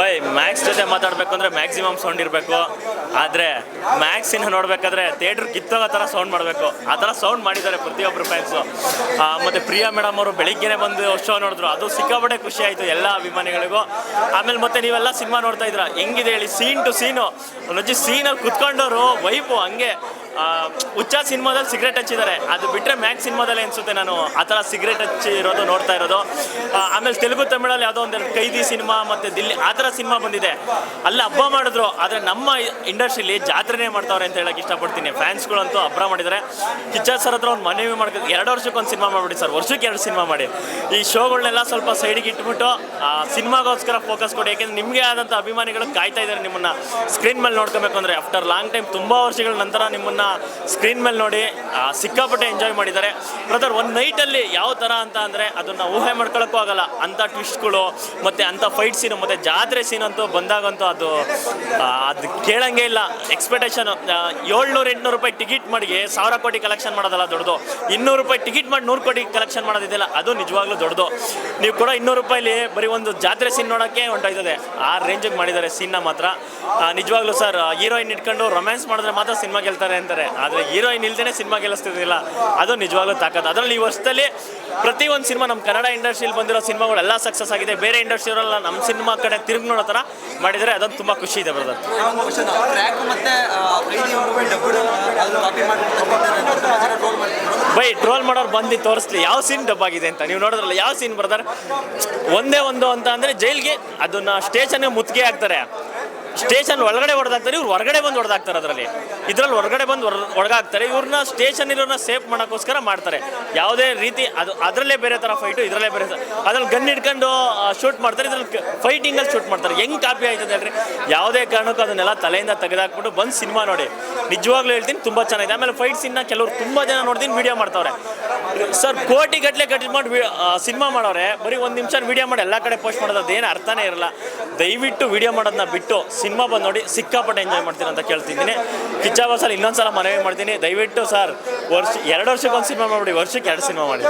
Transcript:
By Max ಜೊತೆ ಮಾತಾಡಬೇಕು ಅಂದರೆ ಮ್ಯಾಕ್ಸಿಮಮ್ ಸೌಂಡ್ ಇರಬೇಕು. ಆದರೆ ಇನ್ನು ನೋಡಬೇಕಾದ್ರೆ ಥಿಯೇಟ್ರ್ ಕಿತ್ತೋಗೋ ಥರ ಸೌಂಡ್ ಮಾಡಬೇಕು. ಆ ಥರ ಸೌಂಡ್ ಮಾಡಿದ್ದಾರೆ ಪ್ರತಿಯೊಬ್ಬರು ಫ್ಯಾನ್ಸು ಮತ್ತು ಪ್ರಿಯಾ ಮೇಡಮ್ ಅವರು ಬೆಳಿಗ್ಗೆನೆ ಬಂದು ಶೋ ನೋಡಿದ್ರು. ಅದು ಸಿಕ್ಕಾಪಟ್ಟೆ ಖುಷಿ ಆಯಿತು ಎಲ್ಲ ಅಭಿಮಾನಿಗಳಿಗೂ. ಆಮೇಲೆ ಮತ್ತೆ ನೀವೆಲ್ಲ ಸಿನಿಮಾ ನೋಡ್ತಾ ಇದ್ರ ಹೆಂಗಿದೆ ಹೇಳಿ ಸೀನ್ ಟು ಸೀನು ಒಂದೊಂದು ಸೀನಲ್ಲಿ ಕುತ್ಕೊಂಡವರು ವೈಫು ಹಂಗೆ. ಹುಚ್ಚ ಸಿನಿಮಾದಲ್ಲಿ ಸಿಗರೇಟ್ ಹಚ್ಚಿದ್ದಾರೆ. ಅದು ಬಿಟ್ಟರೆ ಮ್ಯಾಕ್ ಸಿನಿಮಾದಲ್ಲಿ ಅನಿಸುತ್ತೆ ನಾನು. ಆ ಥರ ಸಿಗರೇಟ್ ಹಚ್ಚಿರೋದು ನೋಡ್ತಾ ಇರೋದು. ಆಮೇಲೆ ತೆಲುಗು, ತಮಿಳಲ್ಲಿ ಯಾವುದೋ ಒಂದು ಕೈದಿ ಸಿನಿಮಾ ಮತ್ತು ದಿಲ್ಲಿ ಆ ಥರ ಸಿನಿಮಾ ಬಂದಿದೆ. ಅಲ್ಲಿ ಹಬ್ಬ ಮಾಡಿದ್ರು. ಆದರೆ ನಮ್ಮ ಇಂಡಸ್ಟ್ರಿಲಿ ಜಾತ್ರೆನೇ ಮಾಡ್ತಾವ್ರೆ ಅಂತ ಹೇಳಕ್ಕೆ ಇಷ್ಟಪಡ್ತೀನಿ. ಫ್ಯಾನ್ಸ್ಗಳಂತೂ ಹಬ್ಬ ಮಾಡಿದ್ದಾರೆ. ಕಿಚ್ಚ ಸರ್ ಹತ್ರ ಒಂದು ಮನವಿ ಮಾಡ್ಕೊಂಡು ಎರಡು ವರ್ಷಕ್ಕೆ ಒಂದು ಸಿನಿಮಾ ಮಾಡಿಬಿಡಿ ಸರ್. ವರ್ಷಕ್ಕೆ ಎರಡು ಸಿನಿಮಾ ಮಾಡಿ. ಈ ಶೋಗಳನ್ನೆಲ್ಲ ಸ್ವಲ್ಪ ಸೈಡಿಗೆ ಇಟ್ಬಿಟ್ಟು, ಆ, ಸಿನಿಮಾಗೋಸ್ಕರ ಫೋಕಸ್ ಕೊಡಿ. ಯಾಕೆಂದ್ರೆ ನಿಮಗೆ ಆದಂಥ ಅಭಿಮಾನಿಗಳು ಕಾಯ್ತಾ ಇದ್ದಾರೆ ನಿಮ್ಮನ್ನ. ಸ್ಕ್ರೀನ್ ಮೇಲೆ ನೋಡ್ಕೋಬೇಕು ಅಂದರೆ ಆಫ್ಟರ್ ಲಾಂಗ್ ಟೈಮ್ ತುಂಬ ವರ್ಷಗಳ ನಂತರ ನಿಮ್ಮನ್ನ ಸ್ಕ್ರೀನ್ ಮೇಲೆ ನೋಡಿ ಸಿಕ್ಕಾಪಟ್ಟೆ ಎಂಜಾಯ್ ಮಾಡಿದ್ದಾರೆ. ಬ್ರದರ್ ಒಂದು ನೈಟಲ್ಲಿ ಯಾವ ಥರ ಅಂತ ಅಂದರೆ ಅದನ್ನು ಊಹೆ ಮಾಡ್ಕೊಳ್ಳೋಕ್ಕೂ ಆಗಲ್ಲ. ಅಂಥ ಟ್ವಿಸ್ಟ್ಗಳು ಮತ್ತು ಅಂಥ ಫೈಟ್ ಸೀನು ಮತ್ತು ಜಾತ್ರೆ ಸೀನ್ ಅಂತೂ ಬಂದಾಗಂತೂ ಅದು ಅದು ಕೇಳಂಗೆ ಇಲ್ಲ. ಎಕ್ಸ್ಪೆಕ್ಟೇಷನ್ ಏಳ್ನೂರು, ಎಂಟುನೂರು ರೂಪಾಯಿ ಟಿಕೆಟ್ ಮಾಡಿ ಸಾವಿರ ಕೋಟಿ ಕಲೆಕ್ಷನ್ ಮಾಡೋದಲ್ಲ ದೊಡ್ಡದು. ಇನ್ನೂರು ರೂಪಾಯಿ ಟಿಕೆಟ್ ಮಾಡಿ ನೂರು ಕೋಟಿ ಕಲೆಕ್ಷನ್ ಮಾಡೋದಿದೆಯಲ್ಲ, ಅದು ನಿಜವಾಗ್ಲೂ ದೊಡ್ಡದು. ನೀವು ಕೂಡ ಇನ್ನೂರು ರೂಪಾಯಿಲಿ ಬರೀ ಒಂದು ಜಾತ್ರೆ ಸೀನ್ ನೋಡೋಕ್ಕೆ ಹೊಂಟೋಯ್ತದೆ. ಆ ರೇಂಜಿಗೆ ಮಾಡಿದ್ದಾರೆ ಸೀನ್ನ ಮಾತ್ರ. ನಿಜವಾಗ್ಲೂ ಸರ್ ಹೀರೋಯಿನ್ ಇಟ್ಕೊಂಡು ರೊಮ್ಯಾನ್ಸ್ ಮಾಡಿದ್ರೆ ಮಾತ್ರ ಸಿನಿಮಾ ಗೆಲ್ತಾರೆ ಅಂತಾರೆ. ಆದರೆ ಹೀರೋಯಿನ್ ಇಲ್ದೇ ಸಿನಿಮಾ ಗೆಲ್ಲಿಸ್ತಿರ್ಲಿಲ್ಲ. ಅದು ನಿಜವಾಗ್ಲೂ ತಾಕತ್ತು ಅದರಲ್ಲಿ ಈ ವರ್ಷದಲ್ಲಿ ಪ್ರತಿ ಒಂದು ಸಿನಿಮಾ ನಮ್ಮ ಕನ್ನಡ ಇಂಡಸ್ಟ್ರಿಯಲ್ಲಿ ಬಂದಿರೋ ಸಿನಿಮಾಗಳೆಲ್ಲ ಸಕ್ಸಸ್ ಆಗಿದೆ. ಬೇರೆ ಇಂಡಸ್ಟ್ರಿಯವರೆಲ್ಲ ನಮ್ಮ ಸಿನಿಮಾ ಕಡೆ ತಿರುಗಿ ನೋಡೋ ಥರ ಮಾಡಿದರೆ ಅದೊಂದು ತುಂಬ ಖುಷಿ ಇದೆ ಬ್ರದರ್ ಬೈ ಟ್ರೋಲ್ ಮಾಡೋರು ಬಂದು ತೋರಿಸ್ಲಿ. ಯಾವ ಸೀನ್ ಡಬ್ಬಾಗಿದೆ ಅಂತ. ನೀವು ನೋಡಿದ್ರಲ್ಲ ಯಾವ ಸೀನ್ ಬ್ರದರ್ ಒಂದೇ ಒಂದು ಅಂತ ಅಂದರೆ ಜೈಲ್ಗೆ ಅದನ್ನ ಸ್ಟೇಷನ್ಗೆ ಮುತ್ತಿಗೆ ಹಾಕ್ತಾರೆ. ಸ್ಟೇಷನ್ ಒಳಗಡೆ ಹೊಡೆದಾಕ್ತಾರೆ, ಇವ್ರು ಹೊರಗಡೆ ಬಂದು ಹೊಡೆದಾಕ್ತಾರೆ ಅದರಲ್ಲಿ. ಇದ್ರಲ್ಲಿ ಹೊರಗಡೆ ಬಂದು ಒಳಗಾಗ್ತಾರೆ ಇವ್ರನ್ನ ಸ್ಟೇಷನ್ ಇರೋರ್ನ ಸೇಫ್ ಮಾಡೋಕ್ಕೋಸ್ಕರ ಮಾಡ್ತಾರೆ. ಯಾವುದೇ ರೀತಿ ಅದು, ಅದರಲ್ಲೇ ಬೇರೆ ಥರ ಫೈಟು ಇದರಲ್ಲೇ ಬೇರೆ ಅದ್ರಲ್ಲಿ ಗನ್ ಹಿಡ್ಕೊಂಡು ಶೂಟ್ ಮಾಡ್ತಾರೆ, ಇದ್ರಲ್ಲಿ ಫೈಟಿಂಗಲ್ಲಿ ಶೂಟ್ ಮಾಡ್ತಾರೆ. ಹೆಂಗ್ ಕಾಪಿ ಆಯ್ತದೆ ಹೇಳ್ರಿ. ಯಾವುದೇ ಕಾರಣಕ್ಕೂ ಅದನ್ನೆಲ್ಲ ತಲೆಯಿಂದ ತೆಗೆದಾಕ್ಬಿಟ್ಟು ಬಂದು ಸಿನಿಮಾ ನೋಡಿ. ನಿಜವಾಗ್ಲೂ ಹೇಳ್ತೀನಿ, ತುಂಬ ಚೆನ್ನಾಗಿದೆ. ಆಮೇಲೆ ಫೈಟ್ ಸೀನ್ನ ಕೆಲವರು ತುಂಬ ಜನ ನೋಡ್ತೀನಿ ವಿಡಿಯೋ ಮಾಡ್ತಾವ್ರೆ. ಸರ್ ಕೋಟಿ ಗಟ್ಟಲೆ ಕಟ್ಟಿ ಮಾಡಿ ಸಿನಿಮಾ ಮಾಡೋರೆ. ಬರೀ ಒಂದು ನಿಮಿಷ ವಿಡಿಯೋ ಮಾಡಿ, ಎಲ್ಲ ಕಡೆ ಪೋಸ್ಟ್ ಮಾಡೋದು ಅದೇನು ಅರ್ಥನೇ ಇರಲ್ಲ. ದಯವಿಟ್ಟು ವಿಡಿಯೋ ಮಾಡೋದನ್ನ ಬಿಟ್ಟು ಸಿನಿಮಾ ಬಂದು ನೋಡಿ ಸಿಕ್ಕಾಪಟ್ಟೆ ಎಂಜಾಯ್ ಮಾಡ್ತೀನಿ ಅಂತ ಕೇಳ್ತಿದ್ದೀನಿ. ಕಿಚ್ಚ ಸರ್ ಇನ್ನೊಂದ್ಸಲ ಮನವಿ ಮಾಡ್ತೀನಿ. ದಯವಿಟ್ಟು ಸರ್, ವರ್ಷ, ಎರಡು ವರ್ಷಕ್ಕೆ ಒಂದು ಸಿನಿಮಾ ಮಾಡಿಬಿಡಿ, ವರ್ಷಕ್ಕೆ ಎರಡು ಸಿನಿಮಾ ಮಾಡಿ.